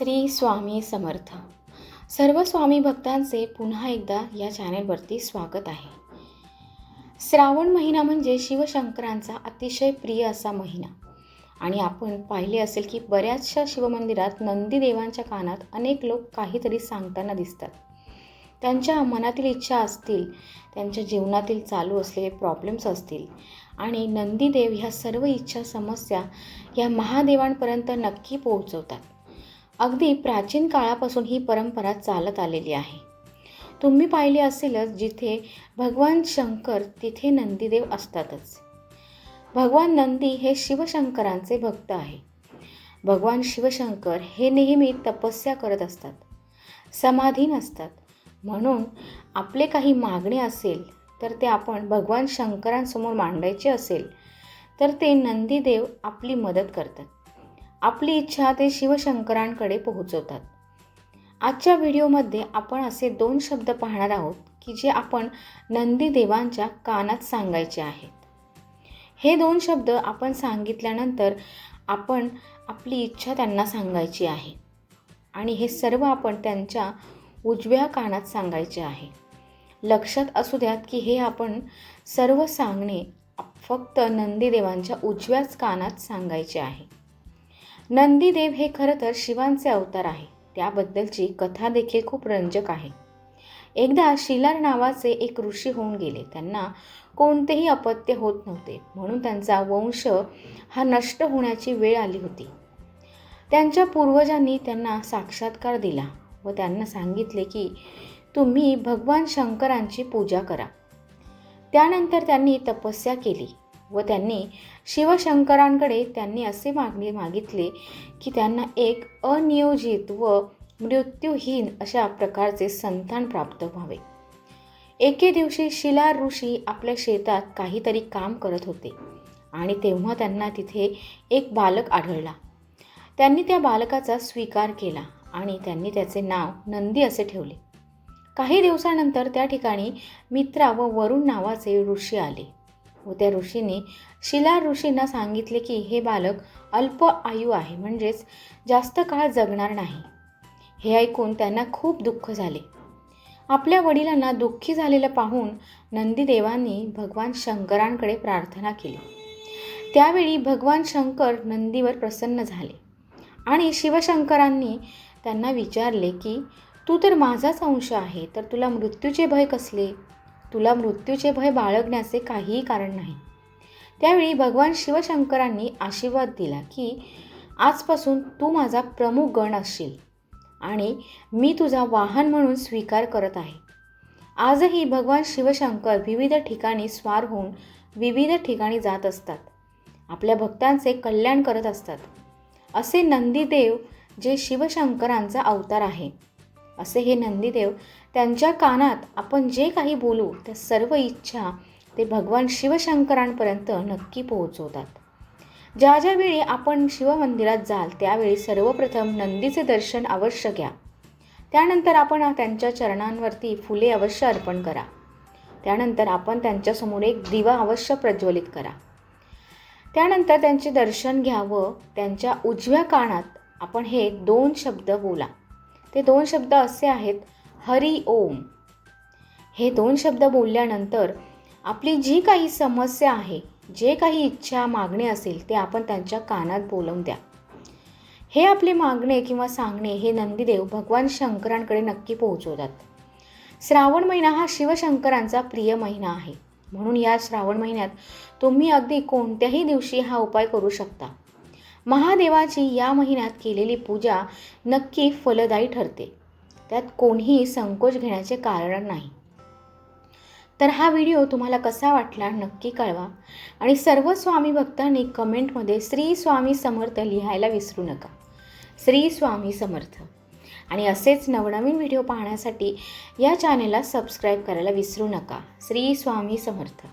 श्री स्वामी समर्थ. सर्व स्वामी भक्तांचे पुन्हा एकदा या चॅनेलवरती स्वागत आहे. श्रावण महिना म्हणजे शिवशंकरांचा अतिशय प्रिय असा महिना. आणि आपण पाहिले असेल की बऱ्याचशा शिवमंदिरात नंदीदेवांच्या कानात अनेक लोक काहीतरी सांगताना दिसतात. त्यांच्या मनातील इच्छा असतील त्यांच्या जीवनातील चालू असलेले प्रॉब्लेम्स असतील आणि नंदीदेव ह्या सर्व इच्छा समस्या या महादेवांपर्यंत नक्की पोहोचवतात. अगदी प्राचीन काळापासून ही परंपरा चालत आलेली आहे. तुम्ही पाहिले असेलच जिथे भगवान शंकर तिथे नंदीदेव असतातच. भगवान नंदी हे शिवशंकरांचे भक्त आहे. भगवान शिवशंकर हे नेहमी तपस्या करत असतात. समाधीन असतात. म्हणून आपले काही मागणे असेल तर ते आपण भगवान शंकरांसमोर मांडायचे असेल तर ते नंदीदेव आपली मदत करतात. आपली इच्छा ते शिवशंकरांकडे पोहोचवतात. आजच्या व्हिडिओमध्ये आपण असे दोन शब्द पाहणार आहोत की जे आपण नंदीदेवांच्या कानात सांगायचे आहेत. हे दोन शब्द आपण सांगितल्यानंतर आपण आपली इच्छा त्यांना सांगायची आहे आणि हे सर्व आपण त्यांच्या उजव्या कानात सांगायचे आहे. लक्षात असू द्यात की हे आपण सर्व सांगणे फक्त नंदीदेवांच्या उजव्याच कानात सांगायचे आहे. नंदीदेव हे खरं तर शिवांचे अवतार आहे. त्याबद्दलची कथा देखील खूप रंजक आहे. एकदा शिलार नावाचे एक ऋषी होऊन गेले. त्यांना कोणतेही अपत्य होत नव्हते. म्हणून त्यांचा वंश हा नष्ट होण्याची वेळ आली होती. त्यांच्या पूर्वजांनी त्यांना साक्षात्कार दिला व त्यांना सांगितले की तुम्ही भगवान शंकरांची पूजा करा. त्यानंतर त्यांनी तपस्या केली. व त्यांनी शिवशंकरांकडे त्यांनी असे मागणे मागितले की त्यांना एक अनियोजित व मृत्यूहीन अशा प्रकारचे संतान प्राप्त व्हावे. एके दिवशी शिला ऋषी आपल्या शेतात काहीतरी काम करत होते आणि तेव्हा त्यांना तिथे एक बालक आढळला. त्यांनी त्या बालकाचा स्वीकार केला आणि त्यांनी त्याचे नाव नंदी असे ठेवले. काही दिवसानंतर त्या ठिकाणी मित्रा व वरुण नावाचे ऋषी आले. व त्या ऋषीने शिला ऋषींना सांगितले की हे बालक अल्प आयु आहे म्हणजेच जास्त काळ जगणार नाही. हे ऐकून त्यांना खूप दुःख झाले. आपल्या वडिलांना दुःखी झालेलं पाहून नंदीदेवांनी भगवान शंकरांकडे प्रार्थना केली. त्यावेळी भगवान शंकर नंदीवर प्रसन्न झाले आणि शिवशंकरांनी त्यांना विचारले की तू तर माझाच अंश आहे तर तुला मृत्यूचे भय कसले? तुला मृत्यूचे भय बाळगण्याचे काहीही कारण नाही. त्यावेळी भगवान शिवशंकरांनी आशीर्वाद दिला की आजपासून तू माझा प्रमुख गण असशील आणि मी तुझा वाहन म्हणून स्वीकार करत आहे. आजही भगवान शिवशंकर विविध ठिकाणी स्वार होऊन विविध ठिकाणी जात असतात. आपल्या भक्तांचे कल्याण करत असतात. असे नंदीदेव जे शिवशंकरांचा अवतार आहे. असे हे नंदीदेव त्यांच्या कानात आपण जे काही बोलू त्या सर्व इच्छा ते भगवान शिवशंकरांपर्यंत नक्की पोहोचवतात. ज्या ज्या वेळी आपण शिवमंदिरात जाल त्यावेळी सर्वप्रथम नंदीचे दर्शन अवश्य घ्या. त्यानंतर आपण त्यांच्या चरणांवरती फुले अवश्य अर्पण करा. त्यानंतर आपण त्यांच्यासमोर एक दिवा अवश्य प्रज्वलित करा. त्यानंतर त्यांचे दर्शन घ्यावं त्यांच्या उजव्या कानात आपण हे दोन शब्द बोला. ते दोन शब्द असे आहेत हरी ओम. हे दोन शब्द बोलल्यानंतर आपली जी काही समस्या आहे जे काही इच्छा मागणे असेल ते आपण त्यांच्या कानात बोलवून द्या. हे आपले मागणे किंवा सांगणे हे नंदीदेव भगवान शंकरांकडे नक्की पोहोचवतात. श्रावण महिना हा शिवशंकरांचा प्रिय महिना आहे. म्हणून या श्रावण महिन्यात तुम्ही अगदी कोणत्याही दिवशी हा उपाय करू शकता. महादेवाची या महिन्यात केलेली पूजा नक्की फलदायी ठरते. त्यात कोणीही संकोच घेण्याचे कारण नाही. तर हा व्हिडिओ तुम्हाला कसा वाटला नक्की कळवा आणि सर्व स्वामी भक्तांनी कमेंटमध्ये श्री स्वामी समर्थ लिहायला विसरू नका. श्री स्वामी समर्थ. आणि असेच नवनवीन व्हिडिओ पाहण्यासाठी या चॅनेलला सबस्क्राईब करायला विसरू नका. श्री स्वामी समर्थ.